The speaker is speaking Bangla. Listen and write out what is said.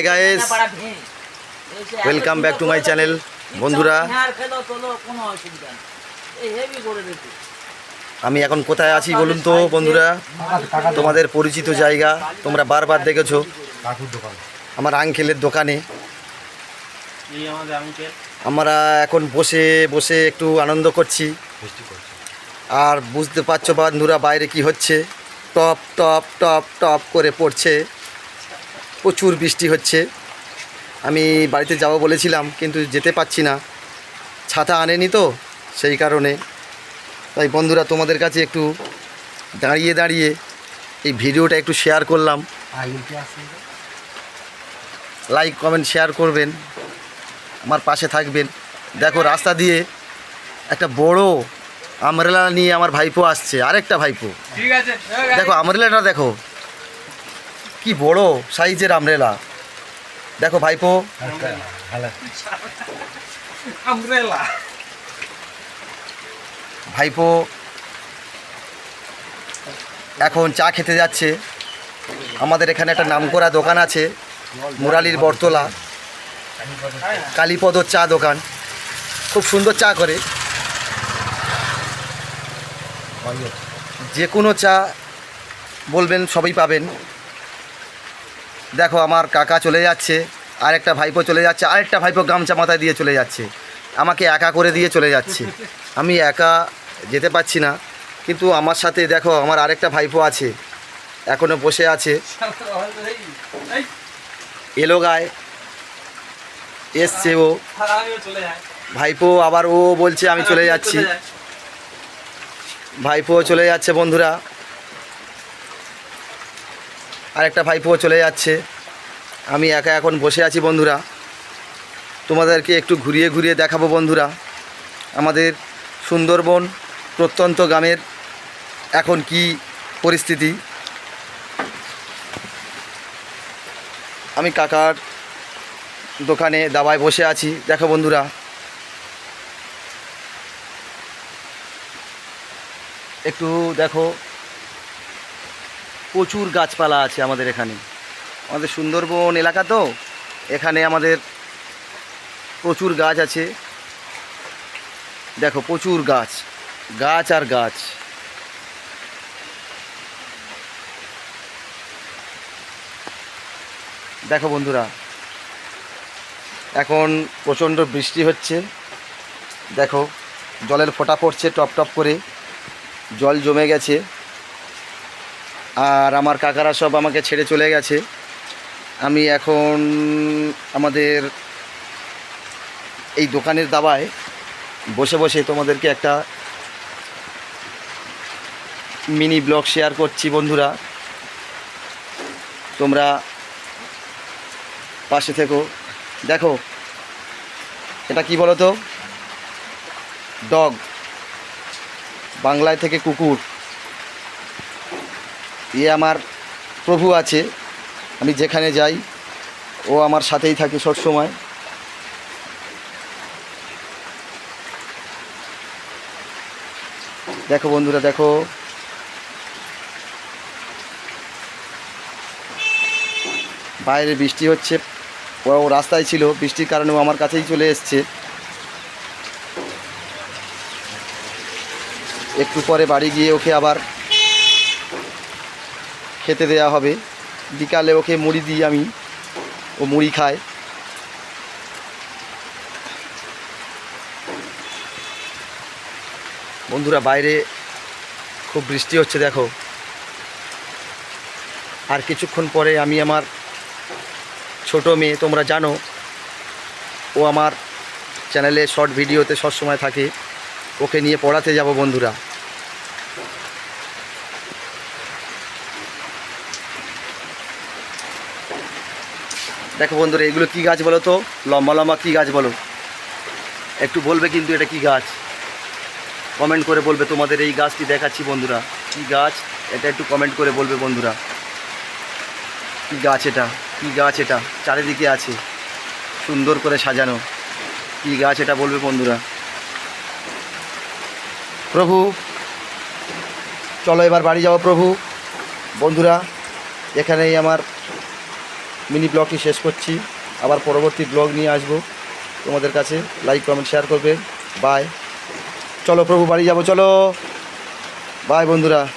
Hi guys welcome back to my channel বন্ধুরা। আমি এখন কোথায় আছি বলুন তো, বন্ধুরা? তোমাদের পরিচিত জায়গা, তোমরা বারবার দেখেছ। আমার আঙ্কেলের দোকানে। আমরা এখন বসে বসে একটু আনন্দ করছি। আর বুঝতে পারছ বন্ধুরা, বাইরে কি হচ্ছে? টপ টপ টপ টপ করে পড়ছে। প্রচুর বৃষ্টি হচ্ছে। আমি বাড়িতে যাব বলেছিলাম কিন্তু যেতে পারছি না। ছাতা আনেনি তো সেই কারণে। তাই বন্ধুরা তোমাদের কাছে একটু দাঁড়িয়ে দাঁড়িয়ে এই ভিডিওটা একটু শেয়ার করলাম। লাইক কমেন্ট শেয়ার করবেন। আমার পাশে থাকবেন। দেখো রাস্তা দিয়ে একটা বড় আমরেলা নিয়ে আমার ভাইপো আসছে আরেকটা ভাইপো। ঠিক আছে দেখো আমরেলাটা দেখো। কি বড় সাইজের আমরেলা। দেখো ভাইপো। ভাইপো এখন চা খেতে যাচ্ছে। আমাদের এখানে একটা নামকরা দোকান আছে মুরালির বটতলা। কালীপদর চা দোকান। খুব সুন্দর চা করে। যে কোনো চা বলবেন সবই পাবেন। দেখো, আমার কাকা চলে যাচ্ছে, আরেকটা ভাইপো চলে যাচ্ছে, আরেকটা ভাইপো গামছা মাথায় দিয়ে চলে যাচ্ছে। আমাকে একা করে দিয়ে চলে যাচ্ছে। আমি একা যেতে পারছি না, কিন্তু আমার সাথে দেখো, আমার আরেকটা ভাইপো আছে এখনও বসে আছে। এলো গায়ে, এসছে ও। ভাইপো আবার ও বলছে, আমি চলে যাচ্ছি। ভাইপো চলে যাচ্ছে, বন্ধুরা। আরেকটা ভাইপো চলে যাচ্ছে। আমি একা এখন বসে আছি বন্ধুরা। তোমাদেরকে একটু ঘুরিয়ে ঘুরিয়ে দেখাবো বন্ধুরা। আমাদের সুন্দরবন প্রত্যন্ত গ্রামের এখন কি পরিস্থিতি। আমি কাকার দোকানে দাবায় বসে আছি। দেখো বন্ধুরা। একটু দেখো প্রচুর গাছপালা আছে আমাদের এখানে। আমাদের সুন্দরবন এলাকা তো, এখানে আমাদের প্রচুর গাছ আছে। দেখো, প্রচুর গাছ গাছ আর গাছ। দেখো বন্ধুরা, এখন প্রচণ্ড বৃষ্টি হচ্ছে। দেখো, জলের ফোঁটা পড়ছে টপ টপ করে, জল জমে গেছে। আর আমার কাকারা সব আমাকে ছেড়ে চলে গেছে। আমি এখন আমাদের এই দোকানের দাবায় বসে বসে তোমাদেরকে একটা মিনি ব্লগ শেয়ার করছি বন্ধুরা। তোমরা পাশে থেকো। দেখো, এটা কি বলো তো ডগ। বাংলায় থেকে কুকুর। ইয়ে আমার প্রভু আছে, আমি যেখানে যাই, ও আমার সাথেই থাকে সব সময় দেখো বন্ধুরা, দেখো। বাইরে বৃষ্টি হচ্ছে, ও রাস্তায় ছিল, বৃষ্টির কারণে আমার কাছেই চলে এসছে। একটু পরে বাড়ি গিয়ে ওকে আবার খেতে দেওয়া হবে। বিকালে ওকে মুড়ি দিই আমি। ও মুড়ি খায়। বন্ধুরা, বাইরে খুব বৃষ্টি হচ্ছে, দেখো। আর কিছুক্ষণ পরে আমি আমার ছোট মেয়ে, তোমরা জানো, ও আমার চ্যানেলে শর্ট ভিডিওতে সবসময় থাকে। ওকে নিয়ে পড়াতে যাব, বন্ধুরা। দেখো বন্ধুরা, এগুলো কি গাছ বলো তো? লম্বা লম্বা কী গাছ বলো? একটু বলবে কিন্তু এটা কি গাছ? কমেন্ট করে বলবে তোমাদের এই গাছটি দেখাচ্ছি বন্ধুরা। কি গাছ? এটা একটু কমেন্ট করে বলবে বন্ধুরা। কি গাছ এটা? কি গাছ এটা? চারিদিকে আছে। সুন্দর করে সাজানো। কি গাছ এটা বলবে বন্ধুরা? প্রভু, চলো এবার বাড়ি যাব প্রভু। বন্ধুরা, এখানেই আমার মিনি ব্লগটি শেষ করছি। আবার পরবর্তী ব্লগ নিয়ে আসব। তোমাদের কাছে লাইক কমেন্ট শেয়ার করবে। বাই চলো প্রভু, বাড়ি যাব, চলো। বাই বন্ধুরা।